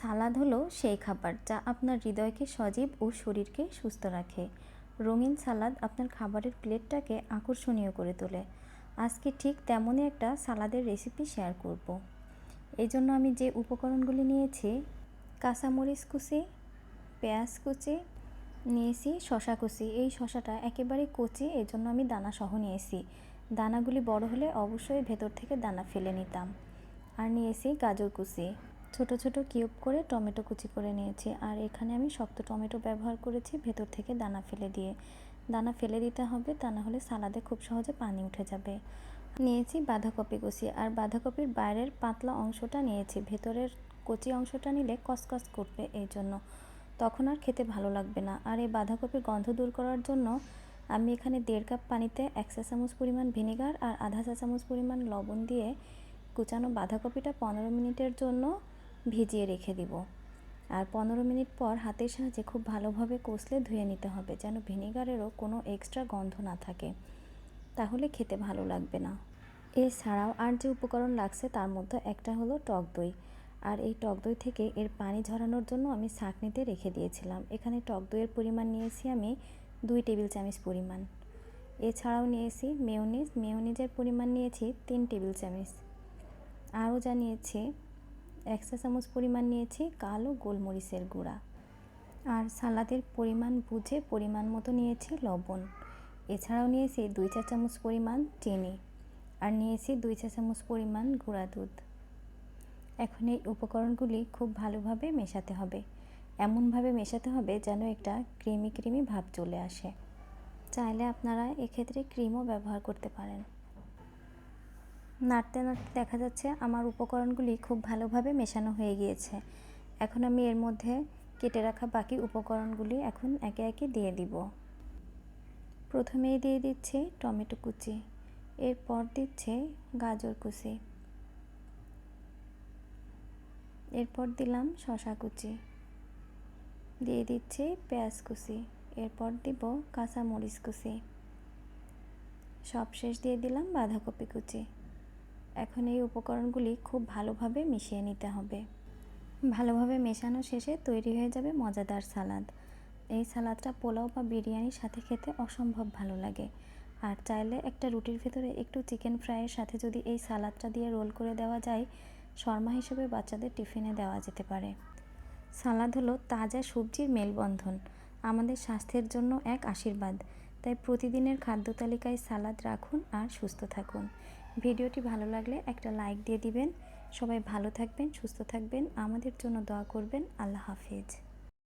সালাদ হলো সেই খাবার যা আপনার হৃদয়কে সজীব ও শরীরকে সুস্থ রাখে। রঙিন সালাদ আপনার খাবারের প্লেটটাকে আকর্ষণীয় করে তোলে। আজকে ঠিক তেমনই একটা সালাদের রেসিপি শেয়ার করব। এই জন্য আমি যে উপকরণগুলি নিয়েছি, কাঁচামরিচ কুচি, পেঁয়াজ কুচি, নিয়েছি শশা কুচি। এই শশাটা একেবারে কচি, এই জন্য আমি দানা সহ নিয়েছি। দানাগুলি বড় হলে অবশ্যই ভেতর থেকে দানা ফেলে নিতাম। আর নিয়েছি গাজর কুচি। ছোট ছোট কিউব করে টমেটো কুচি করে নিয়েছি। আর এখানে আমি শক্ত টমেটো ব্যবহার করেছি ভেতর থেকে দানা ফেলে দিয়ে। দানা ফেলে দিতে হবে, তা না হলে সালাদে খুব সহজে পানি উঠে যাবে। নিয়েছি বাঁধাকপি কুচি, আর বাঁধাকপির বাইরের পাতলা অংশটা নিয়েছি। ভেতরের কচি অংশটা নিলে কসকস করবে এই জন্য। তখন আর খেতে ভালো লাগবে না। আর এই বাঁধাকপির গন্ধ দূর করার জন্য আমি এখানে দেড় কাপ পানিতে এক চা চামচ পরিমাণ ভিনেগার আর আধা চা চামচ পরিমাণ লবণ দিয়ে কুচানো বাঁধাকপিটা পনেরো মিনিটের জন্য ভিজিয়ে রেখে দিব। আর পনেরো মিনিট পর হাতের সাহায্যে খুব ভালোভাবে কষলে ধুয়ে নিতে হবে যেন ভিনেগারেরও কোনো এক্সট্রা গন্ধ না থাকে। তাহলে খেতে ভালো লাগবে না। এছাড়াও আর যে উপকরণ লাগছে তার মধ্যে একটা হলো টক দই। আর এই টক দই থেকে এর পানি ঝরানোর জন্য আমি ছাঁকনিতে রেখে দিয়েছিলাম। এখানে টক দইয়ের পরিমাণ নিয়েছি আমি দুই টেবিল চামচ পরিমাণ। এছাড়াও নিয়েছি মেয়নিজ। মেয়নিজের পরিমাণ নিয়েছি তিন টেবিল চামচ। আরও যা নিয়েছি এক চা চামচ পরিমাণ নিয়েছি কালো গোলমরিচের গুঁড়া। আর সালাদের পরিমাণ বুঝে পরিমাণ মতো নিয়েছি লবণ। এছাড়াও নিয়েছি দুই চা চামচ পরিমাণ চিনি আর নিয়েছি দুই চা চামচ পরিমাণ গুঁড়া দুধ। এখন এই উপকরণগুলি খুব ভালোভাবে মেশাতে হবে। এমনভাবে মেশাতে হবে যেন একটা ক্রিমি ক্রিমি ভাব চলে আসে। চাইলে আপনারা এক্ষেত্রে ক্রিমও ব্যবহার করতে পারেন। নাড়তে নাড়তে দেখা যাচ্ছে আমার উপকরণগুলি খুব ভালোভাবে মেশানো হয়ে গিয়েছে। এখন আমি এর মধ্যে কেটে রাখা বাকি উপকরণগুলি এখন একে একে দিয়ে দিব। প্রথমেই দিয়ে দিচ্ছি টমেটো কুচি, এরপর দিচ্ছে গাজর কুচি, এরপর দিলাম শশা কুচি, দিয়ে দিচ্ছি পেঁয়াজ কুচি, এরপর দিব কাঁচা মরিচ কুচি, সবশেষ দিয়ে দিলাম বাঁধাকপি কুচি। এখন এই উপকরণগুলি খুব ভালোভাবে মিশিয়ে নিতে হবে। ভালোভাবে মেশানো শেষে তৈরি হয়ে যাবে মজাদার সালাদ। এই সালাদটা পোলাও বা বিরিয়ানির সাথে খেতে অসম্ভব ভালো লাগে। আর চাইলে একটা রুটির ভেতরে একটু চিকেন ফ্রাইয়ের সাথে যদি এই সালাদটা দিয়ে রোল করে দেওয়া যায়, শর্মা হিসেবে বাচ্চাদের টিফিনে দেওয়া যেতে পারে। সালাদ হলো তাজা সবজির মেলবন্ধন, আমাদের স্বাস্থ্যের জন্য এক আশীর্বাদ। তাই প্রতিদিনের খাদ্য তালিকায় সালাদ রাখুন আর সুস্থ থাকুন। ভিডিওটি ভালো লাগলে একটা লাইক দিয়ে দিবেন। সবাই ভালো থাকবেন, সুস্থ থাকবেন। আমাদের জন্য দোয়া করবেন। আল্লাহ হাফিজ।